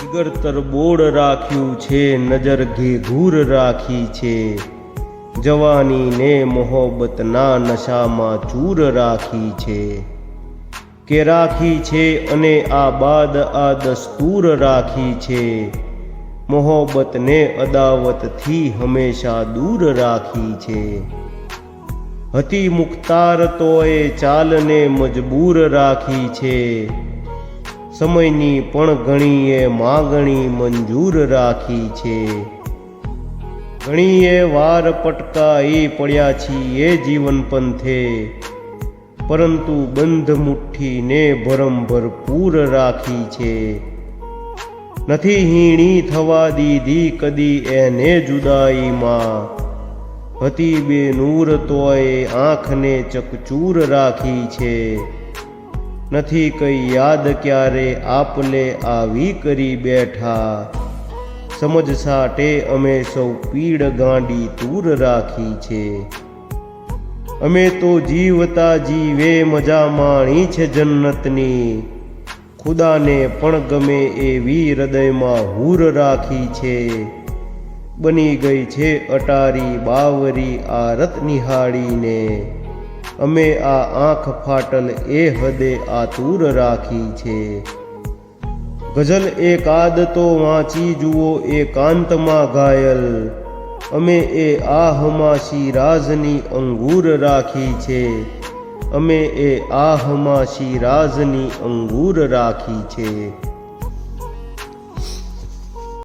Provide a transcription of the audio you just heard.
દિગરતર baud રાખ્યું છે, નજર ઘેઘૂર રાખી છે. જવાનીને મોહબ્બતના નશામાં ચૂર રાખી છે. કે રાખી છે અને આ બાદ આ દસ્તૂર રાખી છે. મોહબ્બતને અદાવતથી હંમેશા દૂર રાખી છે. હતી મુખ્તાર તોય ચાલને મજબૂર રાખી છે. સમયની પણ ઘણીએ માગણી મંજૂર રાખી છે. ઘણીએ વાર પટકાઈ પડ્યા છીએ જીવન પંથે પરંતુ બંધ મુઠ્ઠીને ભરમ ભરપૂર રાખી છે. નથી હીણી થવા દીધી કદી એને જુદાઈમાં. હતી બે નૂર તોય આંખને ચકચૂર રાખી છે. નથી કઈ યાદ ક્યારે આપલે આવી કરી બેઠા. સમજ સાટે અમે સૌ પીડ ગાંડી તૂર રાખી છે. અમે તો જીવતા જીવે, મજા માણી છે જન્નતની. ખુદાને પણ ગમે એવી હૃદયમાં હૂર રાખી છે. બની ગઈ છે અટારી બાવરી આ રત નિહાળીને. અમે આ આંખ ફાટલ એ હદે આતુર રાખી છે. ગઝલ એકાદ તો વાંચી જુઓ એકાંતમાં ઘાયલ. અમે એ આહમાં શિરાઝની અંગૂર રાખી છે. અમે એ આહમાં શિરાઝની અંગૂર રાખી છે.